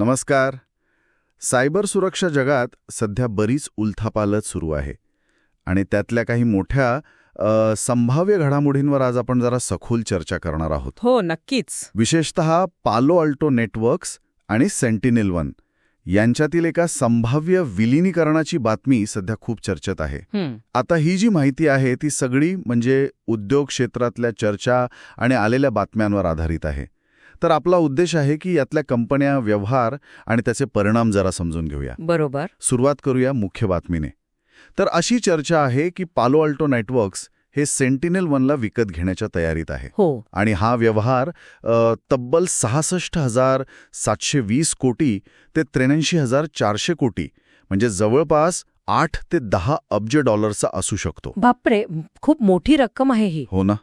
नमस्कार. सायबर सुरक्षा जगात सध्या बरीच उलथापालथ सुरू आहे आणि त्यातल्या काही मोठ्या संभाव्य घडामोडींवर आज आपण जरा सखोल चर्चा करणार आहोत. हो नक्कीच. विशेषत पालो अल्टो नेटवर्क्स आणि सेंटिनेल वन यांच्यातील एका संभाव्य विलिनीकरणाची बातमी सध्या खूप चर्चेत आहे. हं, आता ही जी माहिती आहे ती सगळी म्हणजे उद्योग क्षेत्रातल्या चर्चा आणि आलेल्या बातम्यांवर आधारित आहे. तर आपला उद्देश आहे की यातल्या कंपन्या व्यवहार आणि त्याचे परिणाम जरा समजून घेऊया. बरोबर. सुरुवात करूया मुख्य बातमीने. तर अशी चर्चा आहे की पालो अल्टो नेटवर्क्स हे सेंटिनेल वनला विकत घेण्याच्या तयारीत आहे. हो. आणि हा व्यवहार तब्बल सहासष्ट हजार सातशे वीस कोटी ते त्र्याऐंशी हजार चारशे कोटी म्हणजे जवळपास आठ ते दहा अब्ज डॉलरचा असू शकतो. बापरे खूप मोठी रक्कम आहे ही. हो ना.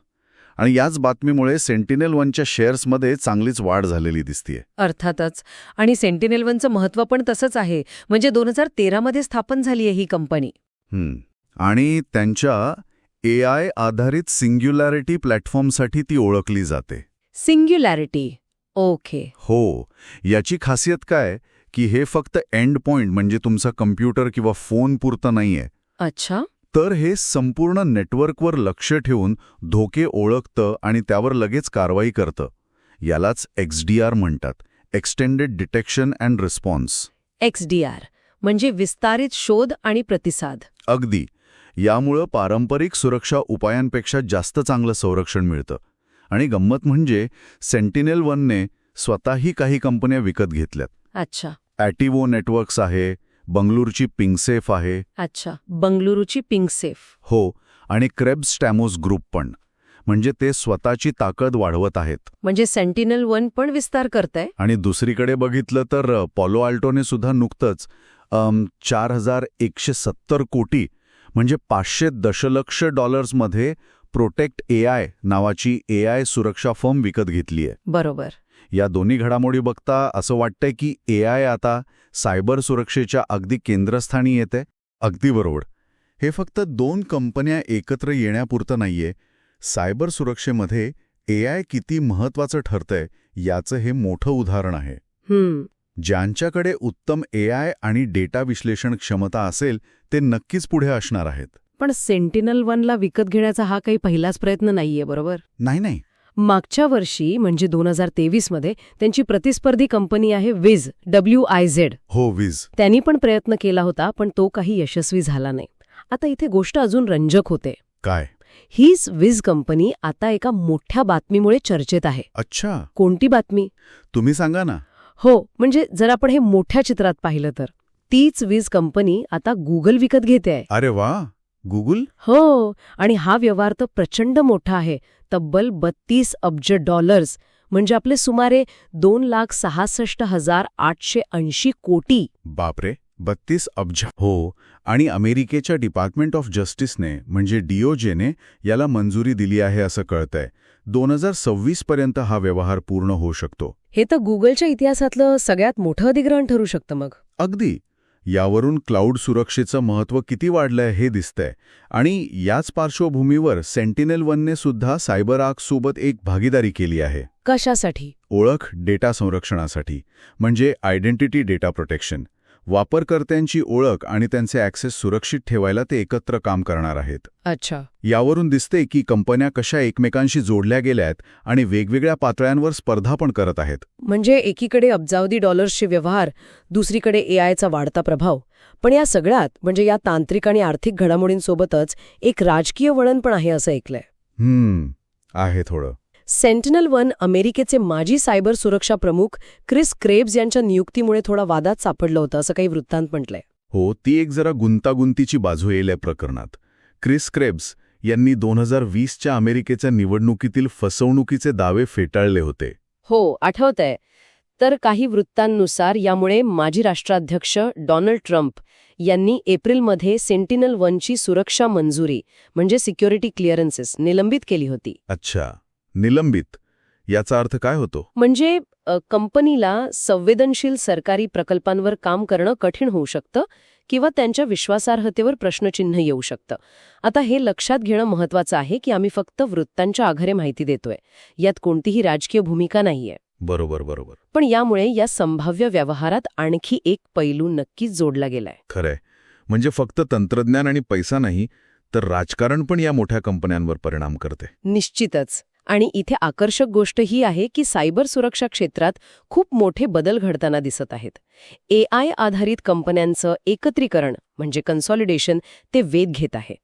आणि याच बातमीमुळे सेंटिनेल वनच्या शेअर्समध्ये चांगलीच वाढ झालेली दिसतीये. अर्थातच. आणि सेंटिनेल वनचं महत्त्व पण तसंच आहे. म्हणजे दोन हजार तेरामध्ये स्थापन झाली आहे ही कंपनी. आणि त्यांच्या ए आय आधारित सिंग्युलॅरिटी प्लॅटफॉर्मसाठी ती ओळखली जाते. सिंग्युलॅरिटी ओके हो. याची खासियत काय? की हे फक्त एंड पॉइंट म्हणजे तुमचा कम्प्युटर किंवा फोन पुरतं नाहीये. अच्छा. तर हे संपूर्ण नेटवर्कवर लक्ष ठेवून धोके ओळखतं आणि त्यावर लगेच कारवाई करतं. यालाच एक्सडीआर म्हणतात. Extended detection and response XDR म्हणजे विस्तारित शोध आणि प्रतिसाद. अगदी. यामुळं पारंपरिक सुरक्षा उपायांपेक्षा जास्त चांगलं संरक्षण मिळतं. आणि गंमत म्हणजे सेंटिनेल वनने स्वतःही काही कंपन्या विकत घेतल्यात. अच्छा. ॲटिवो नेटवर्क्स आहे बंगळूरची पिंगसेफ आहे. अच्छा बंगळुरूची पिंक सेफ. हो आणि क्रेब्स स्टॅमोस ग्रुप पण. म्हणजे ते स्वतःची ताकद वाढवत आहेत. म्हणजे सेंटिनल वन पण विस्तार करतंय? आणि दुसरीकडे बघितलं तर पॉलो आल्टोने सुद्धा नुकतंच चार हजार एकशे सत्तर कोटी म्हणजे पाचशे दशलक्ष डॉलर्समध्ये प्रोटेक्ट ए आय नावाची ए आय सुरक्षा फर्म विकत घेतलीय बरोबर. या दोन्ही घडामोडी बघता असं वाटतंय की ए आय आता सायबर सुरक्षेच्या अगदी केंद्रस्थानी येते अगदी बरोबर. हे फक्त दोन कंपन्या एकत्र येण्यापुरतं नाहीये. सायबर सुरक्षेमध्ये ए आय किती महत्वाचं ठरतंय याचं हे मोठं उदाहरण आहे. ज्यांच्याकडे उत्तम ए आय आणि डेटा विश्लेषण क्षमता असेल ते नक्कीच पुढे असणार आहेत. पण सेंटिनल वनला विकत घेण्याचा हा काही पहिलाच प्रयत्न नाहीये बरोबर? नाही नाही. मागच्या वर्षी म्हणजे दोन हजार तेवीसमध्ये त्यांची प्रतिस्पर्धी कंपनी आहे विज डब्ल्यू आय झेड हो वीज त्यांनी पण प्रयत्न केला होता पण तो काही यशस्वी झाला नाही. आता इथे गोष्ट अजून रंजक होते. काय? हीच विज कंपनी आता एका मोठ्या बातमीमुळे चर्चेत आहे. अच्छा. कोणती बातमी? तुम्ही सांगा ना. हो म्हणजे जर आपण हे मोठ्या चित्रात पाहिलं तर. तीच वीज कंपनी आता गुगल विकत घेते आहे. अरे वा! गुगल? हो आणि हा व्यवहार तर प्रचंड मोठा आहे. तब्बल बत्तीस अब्ज डॉलर्स म्हणजे आपले सुमारे दोन लाख सहासष्ट हजार आठशे ऐंशी कोटी. बापरे बत्तीस अब्ज. हो आणि अमेरिकेच्या डिपार्टमेंट ऑफ जस्टिसने म्हणजे डीओजेने याला मंजुरी दिली आहे असं कळतंय. दोन हजार सव्वीस पर्यंत हा व्यवहार पूर्ण होऊ शकतो. हे तर गुगलच्या इतिहासातलं सगळ्यात मोठं अधिग्रहण ठरू शकतं मग. अगदी. यावरून क्लाउड सुरक्षेचं महत्त्व किती वाढलंय हे दिसतंय. आणि याच पार्श्वभूमीवर सेंटिनेल वनने सुद्धा सायबर सोबत एक भागीदारी केली आहे. कशासाठी? ओळख डेटा संरक्षणासाठी म्हणजे आयडेंटिटी डेटा प्रोटेक्शन वापरकर्त्यांची ओळख आणि त्यांचे ॲक्सेस सुरक्षित ठेवायला ते एकत्र काम करणार आहेत. अच्छा. यावरून दिसते की कंपन्या कशा एकमेकांशी जोडल्या गेल्यात आणि वेगवेगळ्या पातळ्यांवर स्पर्धा पण करत आहेत. म्हणजे एकीकडे अब्जावधी डॉलर्सचे व्यवहार दुसरीकडे एआयचा वाढता प्रभाव. पण या सगळ्यात म्हणजे या तांत्रिक आणि आर्थिक घडामोडींसोबतच एक राजकीय वळण पण आहे असं ऐकलंय. हम्म आहे थोडं. सेंटिनल वन अमेरिकेचे माजी सायबर सुरक्षा प्रमुख क्रिस क्रेब्स यांच्या नियुक्तीमुळे थोडा वादात सापडलं होतं असं काही वृत्तांत म्हटलंय. हो ती एक जरा गुंतागुंतीची बाजू येईल या प्रकरणात. क्रिस क्रेब्स यांनी दोन हजार वीसच्या अमेरिकेच्या निवडणुकीतील फसवणुकीचे दावे फेटाळले होते. हो आठवतंय. तर काही वृत्तांनुसार यामुळे माजी राष्ट्राध्यक्ष डोनाल्ड ट्रम्प यांनी एप्रिलमध्ये सेंटिनल वनची सुरक्षा मंजुरी म्हणजे सिक्युरिटी क्लिअरन्सेस निलंबित केली होती. अच्छा. निलंबित याचा अर्थ काय होतो? म्हणजे कंपनीला संवेदनशील सरकारी प्रकल्पांवर काम करणं कठीण होऊ शकतं किंवा त्यांच्या विश्वासार्हतेवर प्रश्नचिन्ह येऊ शकतं. आता हे लक्षात घेणं महत्वाचं आहे की आम्ही फक्त वृत्तांच्या आधारे माहिती देतोय. यात कोणतीही राजकीय भूमिका नाहीये. बरोबर बरोबर. पण यामुळे या संभाव्य व्यवहारात आणखी एक पैलू नक्कीच जोडला गेलाय. खरंय. म्हणजे फक्त तंत्रज्ञान आणि पैसा नाही तर राजकारण पण या मोठ्या कंपन्यांवर परिणाम करते निश्चितच. आणि इथे आकर्षक गोष्ट ही आहे की सायबर सुरक्षा क्षेत्रात खूप मोठे बदल घडताना दिसत आहेत. ए आय आधारित कंपन्यांचं एकत्रीकरण म्हणजे कन्सॉलिडेशन ते वेध घेत आहे.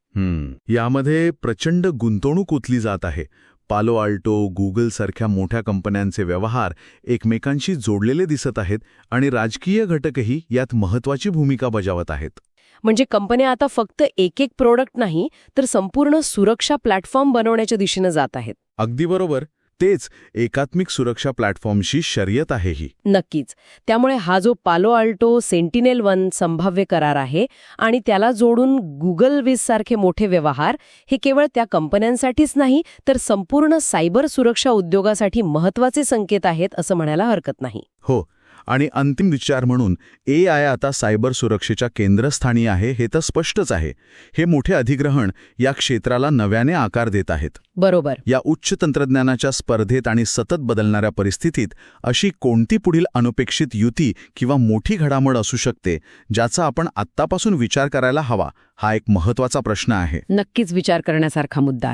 यामध्ये प्रचंड गुंतवणूक उचली जात आहे. पालो आल्टो गुगल सारख्या मोठ्या कंपन्यांचे व्यवहार एकमेकांशी जोडलेले दिसत आहेत आणि राजकीय घटकही यात महत्वाची भूमिका बजावत आहेत. म्हणजे कंपन्या आता फक्त एक एक प्रोडक्ट नाही तर संपूर्ण सुरक्षा प्लॅटफॉर्म बनवण्याच्या दिशेनं जात आहेत. अगदी बरोबर. तेच एकात्मिक सुरक्षा प्लॅटफॉर्मशी शर्यत आहे ही. नक्कीच. त्यामुळे हा जो पालो आल्टो सेंटिनेल वन संभाव्य करार आहे आणि त्याला जोडून गुगल विज सारखे मोठे व्यवहार हे केवळ त्या कंपन्यांसाठीच नाही तर संपूर्ण सायबर सुरक्षा उद्योगासाठी महत्त्वाचे संकेत आहेत असं म्हणायला हरकत नाही. हो आणि अंतिम विचार म्हणून ए आय आता सायबर सुरक्षेच्या केंद्रस्थानी आहे हे तर स्पष्टच आहे. हे मोठे अधिग्रहण या क्षेत्राला नव्याने आकार देत आहेत. बरोबर. या उच्च तंत्रज्ञानाच्या स्पर्धेत आणि सतत बदलणाऱ्या परिस्थितीत अशी कोणती पुढील अनपेक्षित युती किंवा मोठी घडामोड असू शकते ज्याचा आपण आत्तापासून विचार करायला हवा हा एक महत्त्वाचा प्रश्न आहे. नक्कीच विचार करण्यासारखा मुद्दा आहे.